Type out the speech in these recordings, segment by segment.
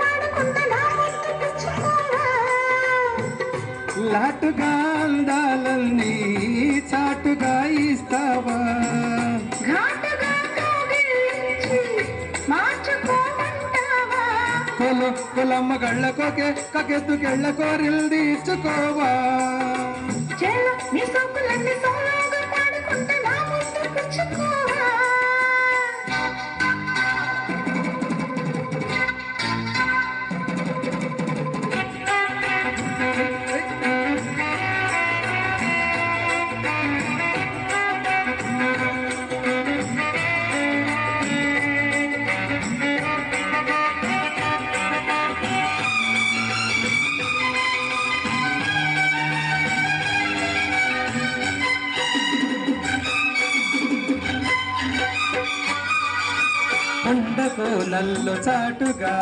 పాడుకుంటే నా ముద్దు పుచ్చుకోవా లాటుగా అందాలన్నీ చాటుగా ఇస్తావా. కొలు కొలమ్మ గళ్ళ కోకే కకెత్తుకెళ్ళ కోరిల్ తీర్చుకోవా నీ సోకులన్నీ సోలోగా కొండకోలల్లో చాటుగా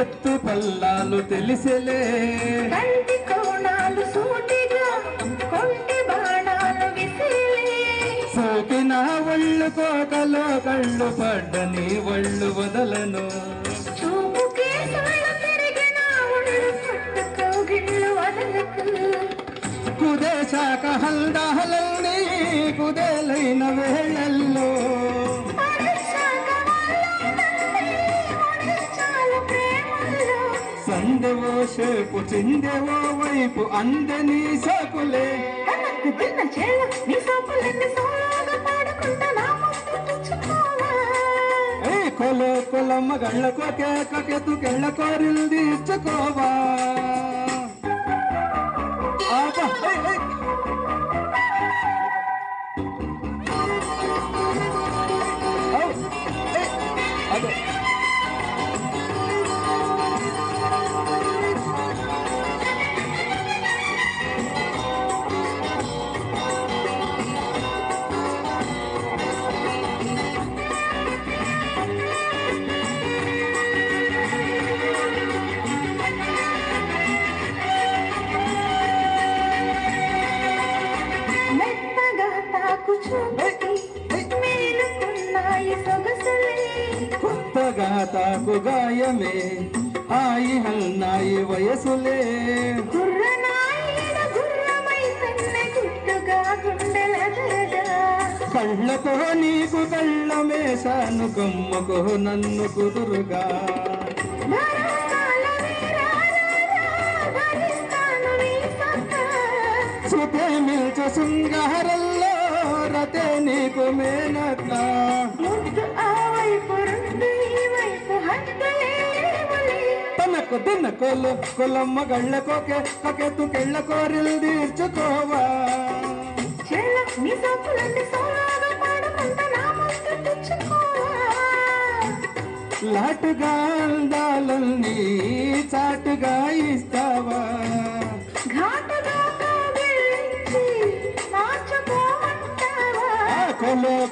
ఎత్తు పల్లాలు తెలిసెలే. కంటి కోణాలు సూటిగా కొంటి బాణాలు విసిలే. సోకిన ఒళ్ళు కోకలో కళ్ళు పడ్డని ఒళ్ళు వదలను. కుదేశాక హల్దాహలన్నీ కుదేలైన వేళల్లో. సందెవో షేపు చిందెవో వైపు అందని సకులే. కనక్కు తిన్న చేల నీ సోపులన్నీ సోలోగా పాడుకుంటా నా ముద్దు పుచ్చుకోవా ఏ కొలో కొలమ్మ గళ్ళ కోకే కకెతు కెళ్ళ తాకు గాయమే. హాయి హల్నాయి వయసులే. కళ్ళతో నీకు కళ్ళ మేషాను కొమ్మకు నన్ను కుదురుగా. సుతే మిల్చు శృంగారల్లో రతే నీకు మేనక ముద్దు ఆ వైపు రెండు వైపు చెల్ల నీ సోపులన్నీ సోలోగా పాడుకుంటా నా ముద్దు పుచ్చుకోవా. లాటుగా అందాలన్నీ చాటుగా ఇస్తావా